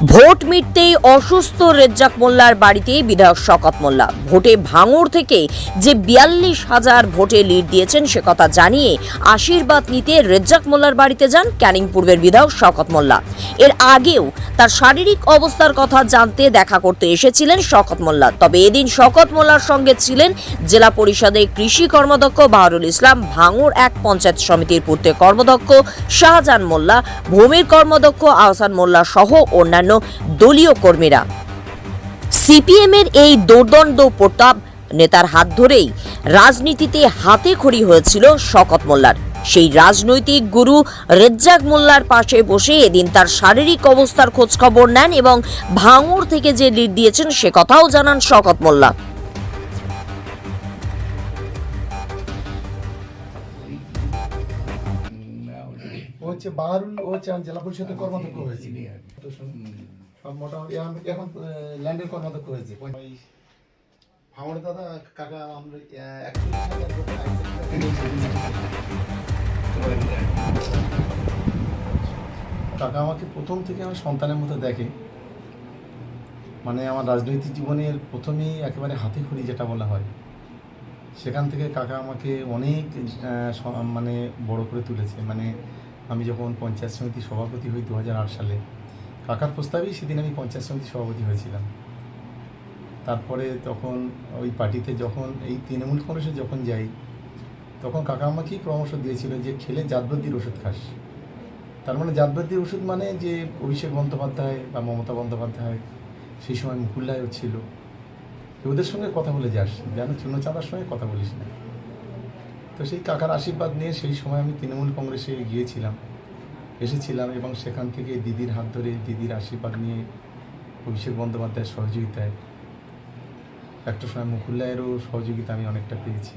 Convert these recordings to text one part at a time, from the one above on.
Vote মিটতেই অসুস্থ রেজ্জাক মোল্লার বাড়িতে বিধায়ক শকত মোল্লা। ভোটে ভাঙড় থেকে যে বিয়াল্লিশ হাজার ভোটে লিড দিয়েছেন, সে কথা জানিয়ে আশীর্বাদ নিতে রেজ্জাক মোল্লার বাড়িতে যান ক্যানিং পূর্বের বিধায়ক শকত মোল্লা। এর আগেও তার শারীরিক অবস্থার কথা জানতে দেখা করতে এসেছিলেন শকত মোল্লা। তবে এদিন শকত মোল্লার সঙ্গে ছিলেন জেলা পরিষদের কৃষি কর্মদক্ষ বাহারুল ইসলাম, ভাঙড় এক পঞ্চায়েত সমিতির পূর্তে কর্মদক্ষ শাহজাহান মোল্লা, ভূমির কর্মদক্ষ আহসান মোল্লা সহ অন্যান্য দলীয় কর্মীরা। সিপিএমের এই দুর্দণ্ড প্রতাপ নেতার হাত ধরেই রাজনীতিতে হাতে খড়ি হয়েছিল শকত মোল্লার। সেই রাজনৈতিক গুরু রেজ্জাক মোল্লার পাশে বসে এদিন তার শারীরিক অবস্থার খোঁজখবর নেন এবং ভাঙড় থেকে যে লিড দিয়েছেন সে কথাও জানান শকত মোল্লা। হচ্ছে বাহারুল ও এখন জেলা পরিষদের কর্মাধ্যক্ষ হয়েছে। মোটামুটি এখন- এখন ল্যান্ডের কর্মাধ্যক্ষ হয়েছে। ভাঙড়ে দাদা কাকা আমরা কাকা আমাকে প্রথম থেকে আমার সন্তানের মতো দেখে। মানে আমার রাজনৈতিক জীবনের প্রথমেই একেবারে হাতে খড়ি যেটা বলা হয়। সেখান থেকে কাকা আমাকে অনেক মানে বড় করে তুলেছে। মানে আমি যখন পঞ্চায়েত সমিতির সভাপতি হই দু হাজার আট সালে, কাকার প্রস্তাবেই সেদিন আমি পঞ্চায়েত সমিতির সভাপতি হয়েছিলাম। তারপরে তখন ওই পার্টিতে যখন, এই তৃণমূল কংগ্রেসে যখন যাই, তখন কাকা আমাকেই পরামর্শ দিয়েছিল যে খেলে জাতবৃদ্ধির ওষুধ খাস। তার মানে জাতবৃদ্ধির ওষুধ মানে যে অভিষেক বন্দ্যোপাধ্যায় বা মমতা বন্দ্যোপাধ্যায়, সেই সময় মুকুল্লায়ও ছিল। ওদের সঙ্গে কথা বলে যাস, যেন চূর্ণচাঁদার সঙ্গে কথা বলিস না। তো সেই কাকার আশীর্বাদ নিয়ে সেই সময় আমি তৃণমূল কংগ্রেসে গিয়েছিলাম। এসেছিলাম এবং সেখান থেকে দিদির হাত ধরে দিদির আশীর্বাদ নিয়ে অভিষেক বন্দ্যোপাধ্যায়ের সহযোগিতায় একটা সময় মুকুল্লায়েরও সহযোগিতা আমি অনেকটা পেয়েছি।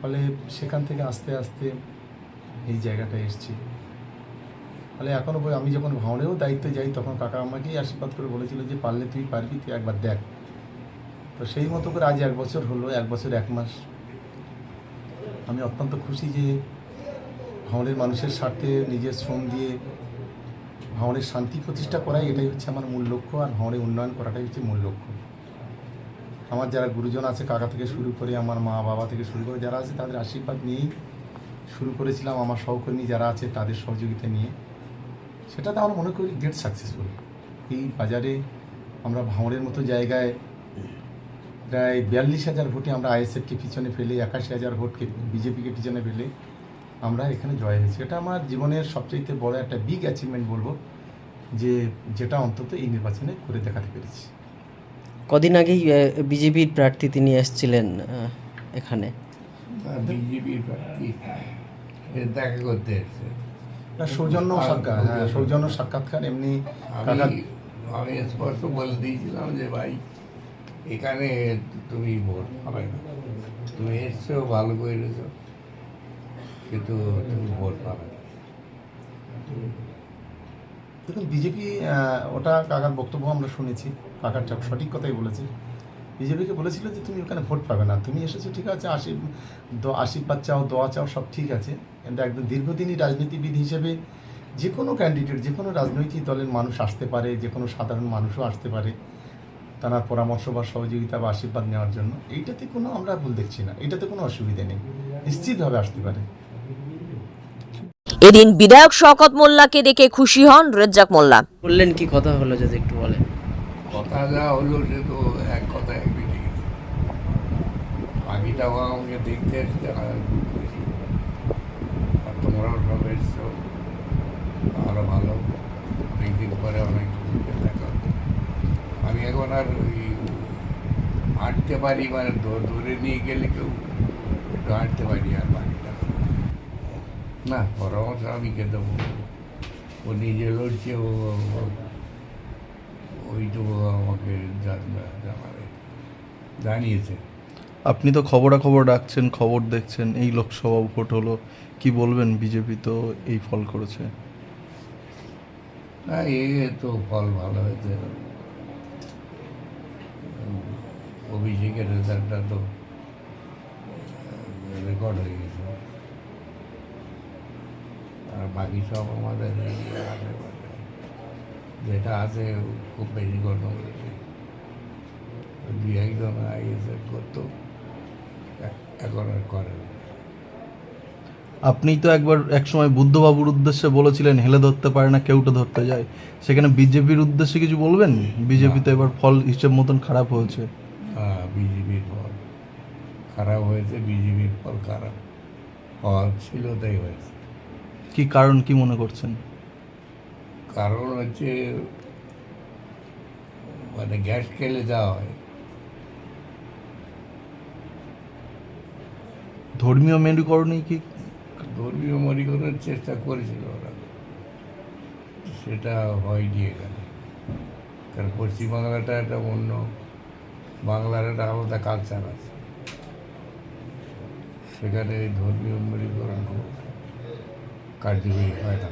ফলে সেখান থেকে আস্তে আস্তে এই জায়গাটায় এসেছি। ফলে এখনও আমি যখন ভাঁড়েও দায়িত্বে যাই, তখন কাকা আমাকেই আশীর্বাদ করে বলেছিল যে, পারলে তুই পারবি, তুই একবার দেখ। তো সেই মতো করে আজ এক বছর হলো, এক বছর, এক মাস আমি অত্যন্ত খুশি যে ভাঁড়ের মানুষের স্বার্থে নিজের শ্রম দিয়ে ভাঁড়ের শান্তি প্রতিষ্ঠা করাই এটাই হচ্ছে আমার মূল লক্ষ্য আর ভাঁড়ে উন্নয়ন করাটাই হচ্ছে মূল লক্ষ্য। আমার যারা গুরুজন আছে, কাকা থেকে শুরু করে, আমার মা, বাবা থেকে শুরু করে যারা আছে, তাদের আশীর্বাদ নিয়েই শুরু করেছিলাম আমার সহকর্মী যারা আছে, তাদের সহযোগিতা নিয়ে। সেটাতে আমরা মনে করি গ্রেট সাকসেসফুল এই বাজারে আমরা ভাঁড়ের মতো জায়গায় প্রায় বিয়াল্লিশ হাজার ভোটে আমরা আইএসএফকে পিছনে ফেলে একাশি হাজার ভোটকে বিজেপিকে পিছনে ফেলে আমরা এখানে জয় হয়েছি। এটা আমার জীবনের সবচেয়ে বড় একটা বিগ অ্যাচিভমেন্ট বলব যে যেটা অন্তত এই নির্বাচনে করে দেখাতে পেরেছি। কদিন আগেই বিজেপির প্রার্থী তিনি এসেছিলেন এখানে। বিজেপির প্রার্থী দেখা করতে এসছে। না, সৌজন্য সাক্ষাৎ হ্যাঁ সৌজন্য সাক্ষাৎকার এমনি আমি আমি স্পষ্ট বলে দিয়েছিলাম যে ভাই এখানে তুমি ভোট পাবে না। তুমি এসছো, ভালো করেছ কিন্তু তুমি ভোট পাবে না। দেখুন, বিজেপি ওটা কাকার বক্তব্য আমরা শুনেছি, কাকার ঠিক- সঠিক কথাই বলেছে। বিজেপিকে বলেছিল যে তুমি ওখানে ভোট পাবে না। তুমি এসেছ, ঠিক আছে আশি আশীর্বাদ চাও, দোয়া চাও, সব ঠিক আছে। কিন্তু একদম দীর্ঘদিনই রাজনীতিবিদ হিসেবে যে কোনো ক্যান্ডিডেট যে কোনো রাজনৈতিক দলের মানুষ আসতে পারে, যে কোনো সাধারণ মানুষও আসতে পারে। তার পরামর্শ বা সহযোগিতা বা আশীর্বাদ নেওয়ার জন্য এইটাতে কোনো আমরা ভুল দেখছি না। এটাতে কোনো অসুবিধা নেই। নিশ্চিতভাবে আসতে পারে। এদিন বিধায়ক শকত মোল্লাকে দেখে খুশি হন রেজ্জাক মোল্লা। বললেন কি কথা হলো যদি একটু বলেন? কথা যা হলো সে তো এক কথা এক মিটিং বাকিটাও আমাকে দেখতে এসছে আর। তোমরাও সব এসছো আরও ভালো। অনেকদিন পরে অনেক কিছুকে দেখা হচ্ছে। আমি এখন আর ওই হাঁটতে পারি মানে ধরে নিয়ে গেলে কেউ একটু হাঁটতে পারি আর বাকিটা না। পরামর্শ আমি কে দেবো? ও নিজে লড়ছে ও ওইটুকু আমাকে জান- জানাবে জানিয়েছে। আপনি তো খবরাখবর রাখছেন খবর দেখছেন এই লোকসভা ভোট হলো কি বলবেন? বিজেপি তো এই ফল করেছে। না এ তো ফল ভালো হয়েছে। অভিষেকের রেজাল্টটা তো রেকর্ড হয়ে গেছে। আর বাকি সব আমাদের আশেপাশে যেটা আছে খুব বেশি গণ্ডগোল নেই দুই একজন আইএসএফ করতো এখন আর করে না। আপনি তো একবার একসময় বুদ্ধবাবুর উদ্দেশ্যে বলেছিলেন হেলে ধরতে পারে না কেউটা ধরতে যায়। সেখানে বিজেপির উদ্দেশ্যে কিছু বলবেন? বিজেপি তো এবার ফল হিসেব মতন খারাপ হয়েছে। বিজেপির ফল খারাপ হয়েছে বিজেপির ফল খারাপ। হওয়ার ছিল তাই হয়েছে। কি কারণ কি মনে করছেন? কারণ হচ্ছে মানে গ্যাস খেলে যাওয়া হয়। ধর্মীয় মেরুকরণেই কি? ধর্মীয় মরিকরণের চেষ্টা করেছিল ওরা। সেটা হয় হয়নি এখানে। কারণ পশ্চিমবাংলাটা একটা অন্য বাংলার একটা আলাদা কালচার আছে। সেখানে এই ধর্মীয় খুব কার্যকরী হয় না।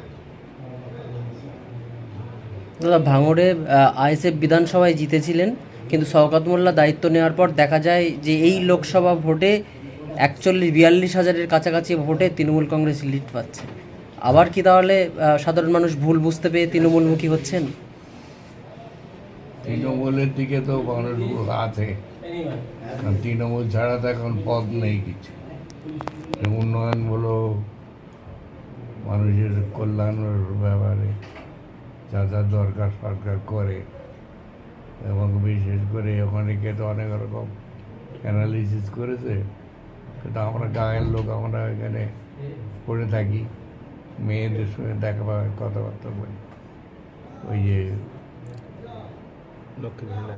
দাদা, ভাঙড়ে আইএসএফ বিধানসভায় জিতেছিলেন, কিন্তু শওকত মোল্লা দায়িত্ব নেওয়ার পর দেখা যায় যে এই লোকসভা ভোটে একচল্লিশ, বিয়াল্লিশ হাজারের কাছাকাছি ভোটে তৃণমূল কংগ্রেস লিড পাচ্ছে। আবার কি তাহলে সাধারণ মানুষ ভুল বুঝতে পেরে তৃণমূলমুখী হচ্ছেন? তৃণমূলের দিকে তো মানুষ আছে। কারণ তৃণমূল ছাড়া তো এখন পথ নেই কিছু। উন্নয়ন বলো মানুষের কল্যাণের ব্যাপারে যা যা দরকার সরকার করে এবং বিশেষ করে অনেকে তো অনেক রকম অ্যানালিসিস করেছে। কিন্তু আমরা গাঁয়ের লোক আমরা এখানে পড়ে থাকি মেয়েদের সঙ্গে দেখা কথাবার্তা বলি। ওই যে লক্ষ্মী ভাণ্ডার